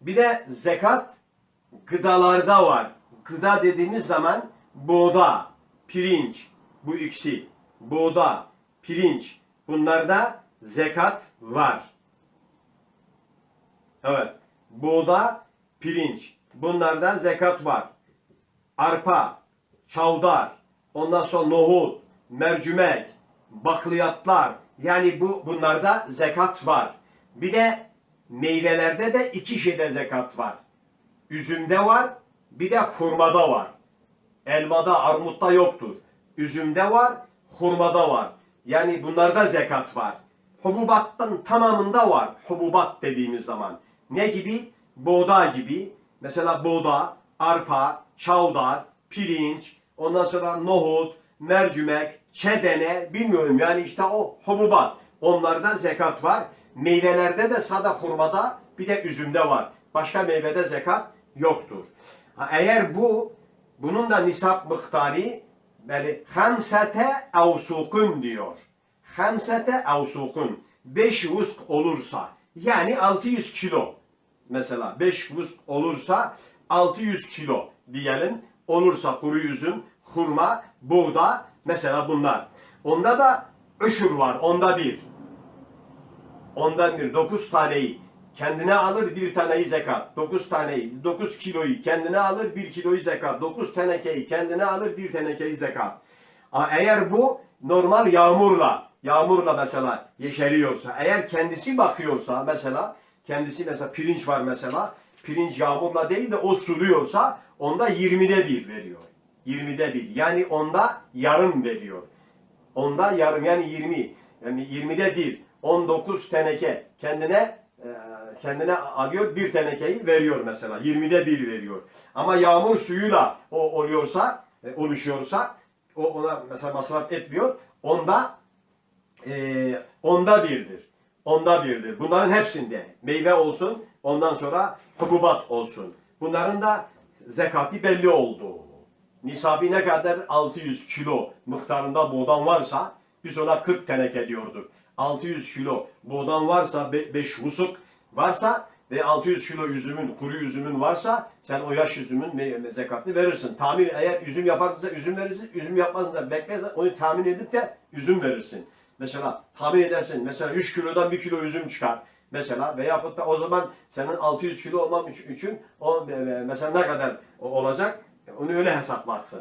Bir de zekat gıdalarda var. Gıda dediğimiz zaman buğda, pirinç, bu ikisi. Buğda, pirinç. Bunlarda zekat var. Evet. Buğda, pirinç. Bunlarda zekat var. Arpa, çavdar, ondan sonra nohut, mercimek, bakliyatlar. Yani bu bunlarda zekat var. Bir de meyvelerde de iki şeyde zekat var. Üzümde var, bir de hurmada var. Elmada, armutta yoktur. Üzümde var, hurmada var. Yani bunlarda zekat var. Hububattan tamamında var. Hububat dediğimiz zaman. Ne gibi? Buğday gibi. Mesela buğda, arpa, çavdar, pirinç, ondan sonra nohut, mercimek, çedene, bilmiyorum yani işte o hububat. Onlarda zekat var. Meyvelerde de sada hurmada bir de üzümde var. Başka meyvede zekat yoktur. Eğer bu bunun da nisap miktarı yani hamsete avsukun diyor. Hamsete avsukun. 5 vusk olursa yani 600 kilo mesela 5 vusk olursa 600 kilo diyelim olursa kuru üzüm, hurma, buğda mesela bunlar. Onda da öşür var onda bir. Ondan bir dokuz taneyi kendine alır bir taneyi zekat. Dokuz taneyi, dokuz kiloyu kendine alır bir kiloyu zekat. Dokuz tenekeyi kendine alır bir tenekeyi zekat. Eğer bu normal yağmurla, yağmurla mesela yeşeriyorsa, eğer kendisi bakıyorsa mesela, kendisi mesela pirinç var mesela, pirinç yağmurla değil de o suluyorsa onda 20'de bir veriyor. 20'de bir. Yani onda yarım veriyor. Onda yarım yani 20 yani 20'de bir 19 teneke kendine e, kendine alıyor bir tenekeyi veriyor mesela 20'de bir veriyor. Ama yağmur suyuyla o oluyorsa e, oluşuyorsa o ona mesela masraf etmiyor. Onda e, onda birdir. Onda birdir. Bunların hepsinde meyve olsun ondan sonra hububat olsun. Bunların da zekati belli oldu. Nisabi ne kadar 600 kilo miktarında buğdan varsa biz ona 40 teneke diyorduk. 600 kilo buğdan varsa 5 husuk varsa ve 600 kilo üzümün, kuru üzümün varsa sen o yaş üzümün zekatını verirsin. Tahmin eğer üzüm yaparsa üzüm verirsin, üzüm yapmazsa bekle onu tahmin edip de üzüm verirsin. Mesela tahmin edersin. Mesela 3 kilodan 1 kilo üzüm çıkar. Mesela veya da o zaman senin 600 kilo olmam için, o e, mesela ne kadar olacak? Onu öyle hesaplarsın.